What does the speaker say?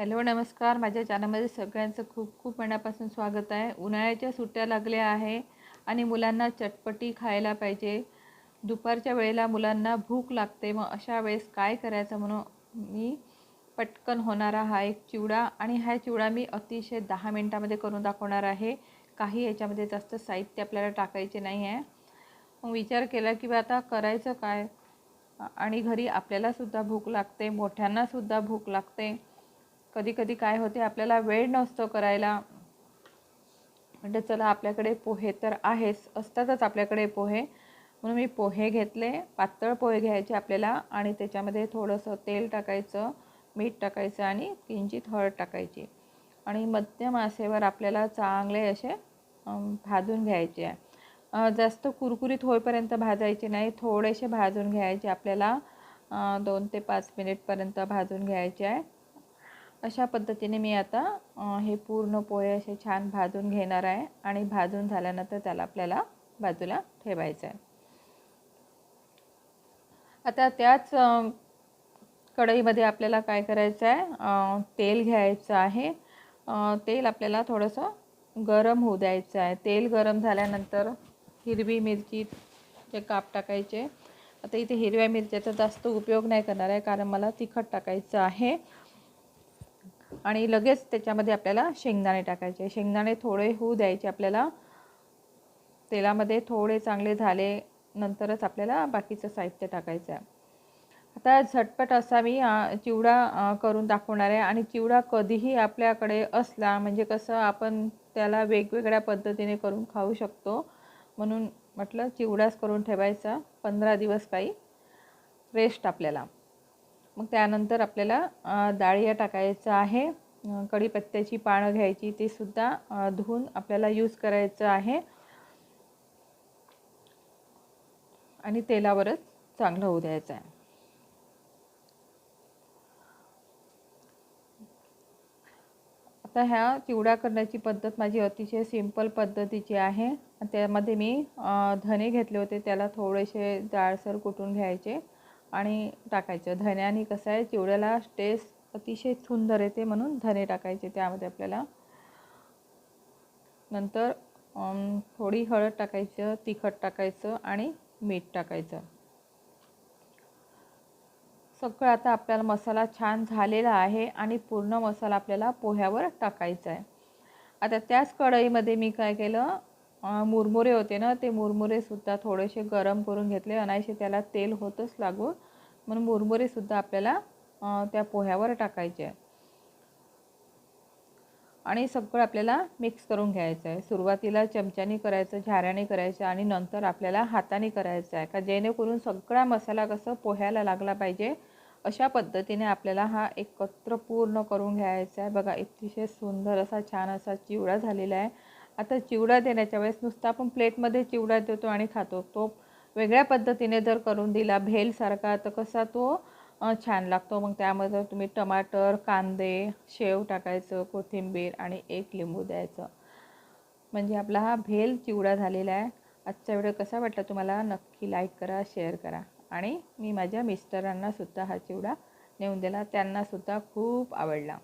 Hello नमस्कार. माझ्या चॅनलमध्ये सगळ्यांचं खूप खूप मनापासून स्वागत आहे. उन्हाळ्याच्या सुट्ट्या लागल्या आहे आणि मुलांना चटपटी खायला पाहिजे. दुपारच्या वेळेला मुलांना भूक लागते. मग अशा वेळेस काय करायचं म्हणून मी पटकन होणारा हा एक चिवडा आणि हा चिवडा मी अतिशय दहा मिनटामध्ये करून दाखवणार आहे. काही याच्यामध्ये जास्त साहित्य आपल्याला टाकायचे नाही आहे. मग विचार केला की आता करायचं काय? आणि घरी आपल्यालासुद्धा भूक लागते मोठ्यांनासुद्धा भूक लागते. कधी कधी काय होते आपल्याला वेळ नसतो करायला. म्हणजे चला आपल्याकडे पोहे तर आहेच असतातच आपल्याकडे पोहे. म्हणून मी पोहे घेतले पातळ पोहे घ्यायचे आपल्याला आणि त्याच्यामध्ये थोडंसं तेल टाकायचं मीठ टाकायचं आणि किंचित हळद टाकायची. आणि मध्यम आसेवर आपल्याला चांगले असे भाजून घ्यायचे. आहे जास्त कुरकुरीत होईपर्यंत भाजायचे नाही थोडेसे भाजून घ्यायचे आपल्याला. दोन ते पाच मिनिटपर्यंत भाजून घ्यायचे. आहे अशा पद्धतीने मी आता हे पूर्ण पोहे असे छान भाजून घेणार आहे आणि भाजून झाल्यानंतर त्याला आपल्याला बाजूला ठेवायचं आहे. आता त्याच कढईमध्ये आपल्याला काय करायचं आहे तेल घ्यायचं आहे. तेल आपल्याला थोडंसं गरम होऊ द्यायचं आहे. तेल गरम झाल्यानंतर हिरवी मिरचीचे काप टाकायचे आता इथे हिरव्या मिरच्याचा जास्त उपयोग नाही करणार आहे कारण मला तिखट टाकायचं आहे. आणि लगेच त्याच्यामध्ये आपल्याला शेंगदाणे टाकायचे. शेंगदाणे थोडे होऊ द्यायचे आपल्याला. तेलामध्ये थोडे चांगले झाले नंतरच आपल्याला बाकीचं साहित्य टाकायचं आहे आता झटपट असा मी चिवडा करून दाखवणार आहे. आणि चिवडा कधीही आपल्याकडे असला म्हणजे कसं आपण त्याला वेगवेगळ्या पद्धतीने करून खाऊ शकतो. म्हणून म्हटलं चिवडाच करून ठेवायचा. पंधरा दिवस काही रेस्ट आपल्याला. मग त्यानंतर आपल्याला डाळिया टाकायचं आहे. कढीपत्त्याची पानं घ्यायची ते सुद्धा धुवून आपल्याला यूज करायचं आहे. आणि तेलावरच चांगलं होऊ द्यायचं आहे. आता ह्या चिवडा करण्याची पद्धत माझी अतिशय सिंपल पद्धतीची आहे. त्यामध्ये मी धने घेतले होते त्याला थोडेसे जाळसर कुटून घ्यायचे. आणि टाकायचं. धन्याने कसं आहे चिवड्याला टेस्ट अतिशय सुंदर येते म्हणून धने टाकायचे त्यामध्ये आपल्याला. नंतर थोडी हळद टाकायचं तिखट टाकायचं आणि मीठ टाकायचं. सगळं आता आपल्याला मसाला छान झालेला आहे आणि पूर्ण मसाला आपल्याला पोह्यावर टाकायचा आहे. आता त्याच कढईमध्ये मी काय केलं मुरमुरे होते ना ते मुरमुरेसुद्धा थोडेसे गरम करून घेतले. अनायसे त्याला तेल होतच लागून म्हणून मुरमुरेसुद्धा आपल्याला त्या पोह्यावर टाकायचे. आहे आणि सगळं आपल्याला मिक्स करून घ्यायचं आहे सुरुवातीला चमच्याने करायचं झाऱ्याने करायचं आणि नंतर आपल्याला हाताने करायचं आहे का जेणेकरून सगळा मसाला कसं पोह्याला लागला पाहिजे अशा पद्धतीने आपल्याला हा एकत्र पूर्ण करून घ्यायचा आहे बघा अतिशय सुंदर असा छान असा चिवडा झालेला आहे. आता चिवडा देण्याच्या वेळेस नुसता आपण प्लेटमध्ये चिवडा देतो आणि खातो. तो वेगळ्या पद्धतीने जर करून दिला भेलसारखा तर कसा तो छान लागतो. मग त्यामध्ये तुम्ही टमाटर कांदे शेव टाकायचं कोथिंबीर आणि एक लिंबू द्यायचं. म्हणजे आपला हा भेल चिवडा झालेला आहे. आजचा व्हिडिओ कसा वाटला तुम्हाला नक्की लाईक करा शेअर करा. आणि मी माझ्या मिस्टरांनासुद्धा हा चिवडा नेऊन दिला. त्यांनासुद्धा खूप आवडला.